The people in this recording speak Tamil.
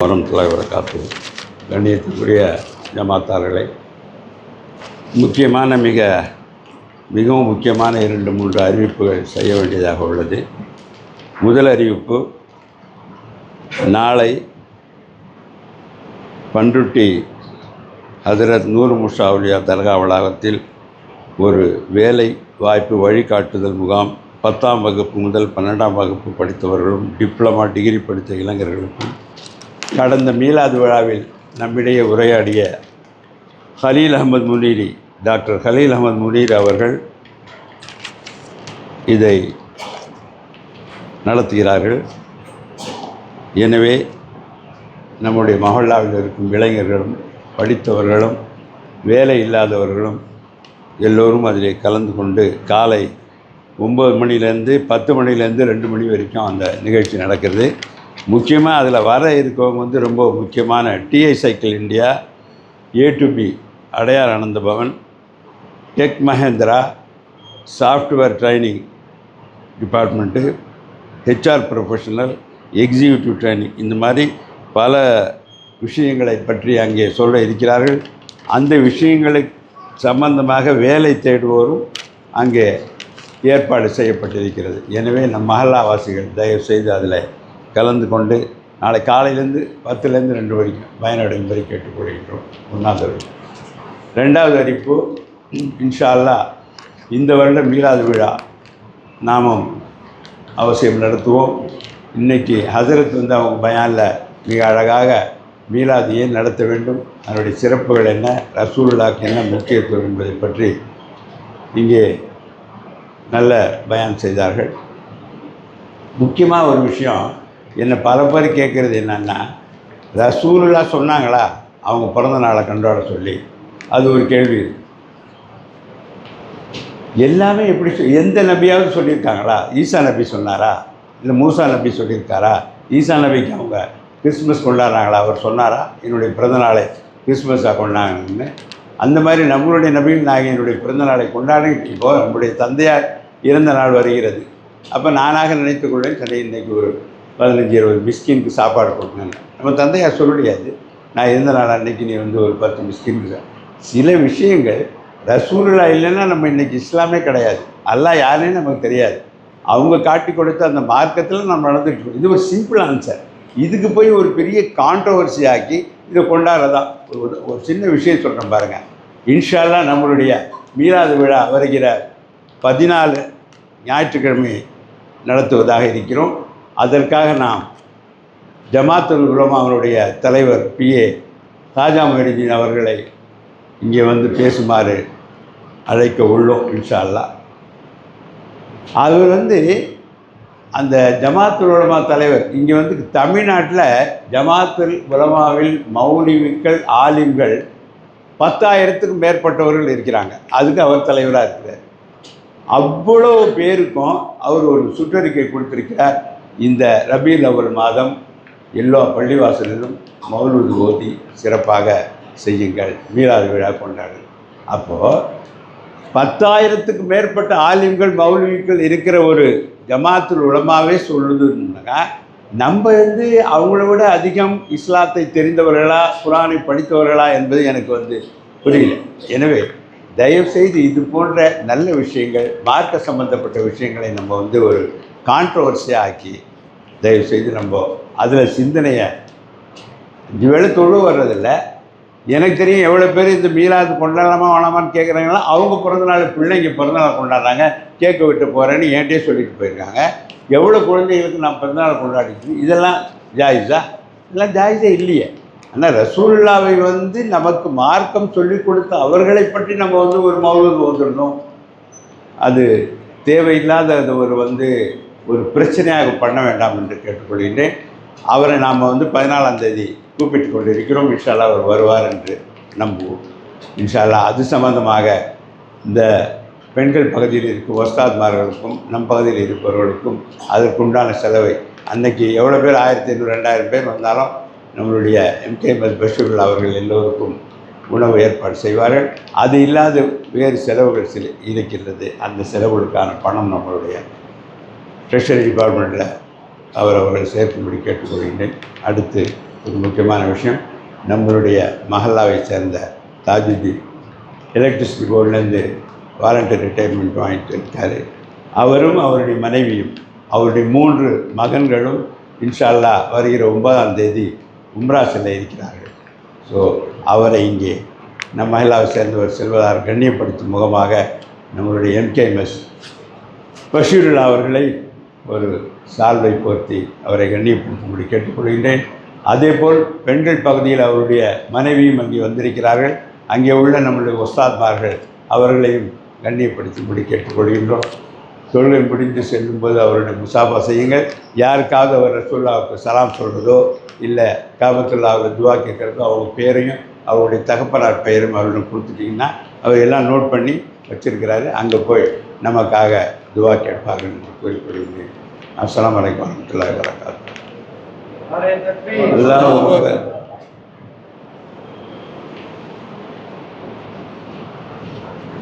வரும் தலைவரை காத்து கண்ணியத்துக்குரிய ஜமாத்தார்களே முக்கியமான மிக மிகவும் முக்கியமான இரண்டு மூன்று அறிவிப்புகள் செய்ய வேண்டியதாக உள்ளது. முதல் அறிவிப்பு நாளை பண்ருட்டி ஹசரத் நூர் முஷாவுலியா தர்கா வளாகத்தில் ஒரு வேலை வாய்ப்பு வழிகாட்டுதல் முகாம். பத்தாம் வகுப்பு முதல் பன்னெண்டாம் வகுப்பு படித்தவர்களும் டிப்ளமா டிகிரி படித்த இளைஞர்களுக்கும் கடந்த மீலாது விழாவில் நம்மிடையே உரையாடிய ஹலீல் அகமது முனீரி டாக்டர் ஹலீல் அகமது முனீர் அவர்கள் இதை நடத்துகிறார்கள். எனவே நம்முடைய மகல்லாவில் இருக்கும் இளைஞர்களும் படித்தவர்களும் வேலை இல்லாதவர்களும் எல்லோரும் அதிலே கலந்து கொண்டு காலை ஒம்பது மணிலேருந்து பத்து மணிலேருந்து ரெண்டு மணி வரைக்கும் அந்த நிகழ்ச்சி நடக்கிறது. முக்கியமாக அதில் வர இருக்கவங்க வந்து ரொம்ப முக்கியமான TI cycle India A to B Adyar Anandabhavan Tech Mahindra software training department HR professional executive training இந்த மாதிரி பல விஷயங்களை பற்றி அங்கே சொல்ல இருக்கிறார்கள். அந்த விஷயங்களுக்கு சம்பந்தமாக வேலை தேடுவோரும் அங்கே ஏற்பாடு செய்யப்பட்டிருக்கிறது. எனவே நம் மஹல்லாவாசிகள் தயவுசெய்து அதில் கலந்து கொண்டு நாளை காலையிலேருந்து பத்துலேருந்து ரெண்டு வரைக்கும் பயனடையும்படி கேட்டுக்கொள்கின்றோம். ஒன்றாவது அறிவிப்பு. ரெண்டாவது அறிவிப்பு இன்ஷா இந்த வருடம் மீளாது விழா நாமும் அவசியம் நடத்துவோம். இன்றைக்கி ஹசரத் வந்து அவங்க பயானில் மிக அழகாக மீலாது ஏன் நடத்த வேண்டும். அதனுடைய சிறப்புகள் என்ன ரசூலுல்லாக்கு என்ன முக்கியத்துவம் என்பதை பற்றி இங்கே நல்ல பயான் செய்தார்கள். முக்கியமாக ஒரு விஷயம் என்னை பல பேர் கேட்குறது என்னென்னா ரசூலுல்லா சொன்னாங்களா? அவங்க பிறந்த நாளை கொண்டாட சொல்லி. அது ஒரு கேள்வி. எல்லாமே எப்படி எந்த நபியாவது சொல்லியிருக்காங்களா? ஈசா நபி சொன்னாரா? இல்லை மூசா நபி சொல்லியிருக்காரா? ஈசா நபிக்கு அவங்க கிறிஸ்மஸ் கொண்டாடுறாங்களா? அவர் சொன்னாரா? என்னுடைய பிறந்தநாளை கிறிஸ்மஸாக கொண்டாங்கன்னு அந்த மாதிரி நம்மளுடைய நபிகள் நாங்கள் என்னுடைய பிறந்தநாளை கொண்டாடிட்டு இப்போது நம்முடைய தந்தையார் இறந்த நாள் வருகிறது. அப்போ நானாக நினைத்துக் கொள்வேன் சரி இன்னைக்கு ஒரு பதினஞ்சு இருபது மிஸ்கினுக்கு சாப்பாடு கொடுக்கணும் நம்ம தந்தையார் சொல்ல முடியாது நான் இருந்த நாள் அன்னைக்கு நீ வந்து ஒரு பத்து மிஸ்கினுக்கு சில விஷயங்கள் ரசூலுல்லா இல்லைன்னா நம்ம இன்றைக்கி இஸ்லாமே கிடையாது. அல்லாஹ் யாருன்னு நமக்கு தெரியாது. அவங்க காட்டி கொடுத்த அந்த மார்க்கத்தில் நம்ம நடந்துட்டு இது ஒரு சிம்பிள் ஆன்சர் இதுக்கு போய் ஒரு பெரிய கான்ட்ரவர்சி ஆக்கி இதை கொண்டாடுறதான் ஒரு ஒரு சின்ன விஷயம் சொல்கிறேன் பாருங்கள் இன்ஷால்லா நம்மளுடைய மீராது விழா வருகிற பதினாலு ஞாயிற்றுக்கிழமை நடத்துவதாக இருக்கிறோம். அதற்காக நாம் ஜமாத்துல் உலமா அவருடைய தலைவர் பிஏ தாஜா மொஹிதீன் அவர்களை இங்கே வந்து பேசுமாறு அழைக்க உள்ளோம் இன்ஷா அல்லாஹ் அவர் வந்து அந்த ஜமாத்துல் உலமா தலைவர் இங்கே வந்து தமிழ்நாட்டில் ஜமாத்துல் உலமாவில் மௌலிமிக்கள் ஆலிம்கள் பத்தாயிரத்துக்கும் மேற்பட்டவர்கள் இருக்கிறாங்க. அதுக்கு அவர் தலைவராக இருக்கிறார். அவ்வளோ பேருக்கும் அவர் ஒரு சுற்றறிக்கை கொடுத்துருக்கிறார். இந்த ரபீல் அவல் மாதம் எல்லா பள்ளிவாசலிலும் மௌலூது ஓதி சிறப்பாக செய்யுங்கள். மீளாது விழா கொண்டாடு. அப்போது பத்தாயிரத்துக்கு மேற்பட்ட ஆலிம்கள் மௌலவிகள் இருக்கிற ஒரு ஜமாத்துல் உலமாவே சொல்லுதுன்னாக்கா நம்ம வந்து அவங்கள விட அதிகம் இஸ்லாத்தை தெரிந்தவர்களா குரானை படித்தவர்களா என்பது எனக்கு வந்து புரியல. எனவே தயவுசெய்து இது போன்ற நல்ல விஷயங்கள் மார்க்க சம்பந்தப்பட்ட விஷயங்களை நம்ம வந்து ஒரு கான்ட்ரவர்சியாக்கி தயவுசெய்து நம்ம அதில் சிந்தனையை இது வேலை தொழு வர்றதில்ல. எனக்கு தெரியும் எவ்வளோ பேர் இந்த மீலாது கொண்டாடலாமா வேணாமான்னு கேட்குறாங்களா அவங்க பிறந்தநாள் பிள்ளைங்க பிறந்தநாள் கொண்டாடுறாங்க. கேட்க விட்டு போகிறேன்னு என்கிட்டயே சொல்லிட்டு போயிருக்காங்க. எவ்வளோ குழந்தைகளுக்கு நான் பிறந்தநாள் நாள் இதெல்லாம் ஜாயிஸா? இதெல்லாம் ஜாயிஸே இல்லையே. ஆனால் ரசூல்லாவை வந்து நமக்கு மார்க்கம் சொல்லிக் கொடுத்த அவர்களை பற்றி நம்ம வந்து ஒரு மௌலூது வந்துடணும் அது தேவையில்லாத அது ஒரு வந்து ஒரு பிரச்சனையாக பண்ண வேண்டாம் என்று கேட்டுக்கொள்கின்றேன். அவரை நாம் வந்து பதினாலாம் தேதி கூப்பிட்டு கொண்டு இருக்கிறோம் இன்ஷால்லா அவர் வருவார் என்று நம்புவோம். இன்ஷால்லா அது சம்பந்தமாக இந்த பெண்கள் பகுதியில் இருக்கும் ஒஸ்தாத்மார்களுக்கும் நம் பகுதியில் இருப்பவர்களுக்கும் அதற்குண்டான செலவை அன்னைக்கு எவ்வளோ பேர்? ஆயிரத்தி ஐநூறு ரெண்டாயிரம் பேர் வந்தாலும் நம்மளுடைய எம்கேஎம்எஸ் பஷீருல்லா அவர்கள் எல்லோருக்கும் உணவு ஏற்பாடு செய்வார்கள். அது இல்லாத வேறு செலவுகள் சில இருக்கின்றது அந்த செலவுகளுக்கான பணம் நம்மளுடைய ட்ரெஷரி டிபார்ட்மெண்ட்டில் அவர் அவர்கள் சேர்க்கும்படி கேட்டுக்கொள்கின்றேன். அடுத்து ஒரு முக்கியமான விஷயம் நம்மளுடைய மஹல்லாவை சேர்ந்த தாஜுதீன் எலக்ட்ரிசிட்டி போர்ட்லேருந்து வாலண்டியர் ரிட்டையர்மெண்ட் வாங்கிட்டு இருக்கார். அவரும் அவருடைய மனைவியும் அவருடைய மூன்று மகன்களும் இன்ஷால்லா வருகிற ஒன்பதாம் தேதி உம்ரா செல்ல இருக்கிறார்கள். ஸோ அவரை இங்கே நம் மகிழாவை சேர்ந்தவர் செல்வதார் கண்ணியப்படுத்தும் முகமாக நம்மளுடைய எம்கேஎம்எஸ் பஷீருல்லா அவர்களை ஒரு சால்வை போர்த்தி அவரை கண்ணியப்படுத்தும்படி கேட்டுக்கொள்கின்றேன். அதேபோல் பெண்கள் பகுதியில் அவருடைய மனைவியும் அங்கே வந்திருக்கிறார்கள். அங்கே உள்ள நம்முடைய ஒஸ்தாத்மார்கள் அவர்களையும் கண்ணியப்படுத்தும்படி கேட்டுக்கொள்கின்றோம். தொழுகை முடிந்து செல்லும்போது அவருடைய முசாஃபா செய்யுங்கள். யாருக்காவது அவர் ரசூல்லாவுக்கு சலாம் சொல்கிறதோ இல்லை காபத்துல்லாவில் துவா கேட்குறதோ அவங்க பேரையும் அவருடைய தகப்பனார் பெயரும் அவரிடம் கொடுத்துட்டிங்கன்னா அவர் எல்லாம் நோட் பண்ணி வச்சுருக்கிறாரு. அங்கே போய் நமக்காக துவா கேட்பார்கள் என்று கூறிக்கொள்கிறேன் அஸ்லாம் வலைக்கம் வரமத்துல்லாய் வரகாத்து அல்லாஹ்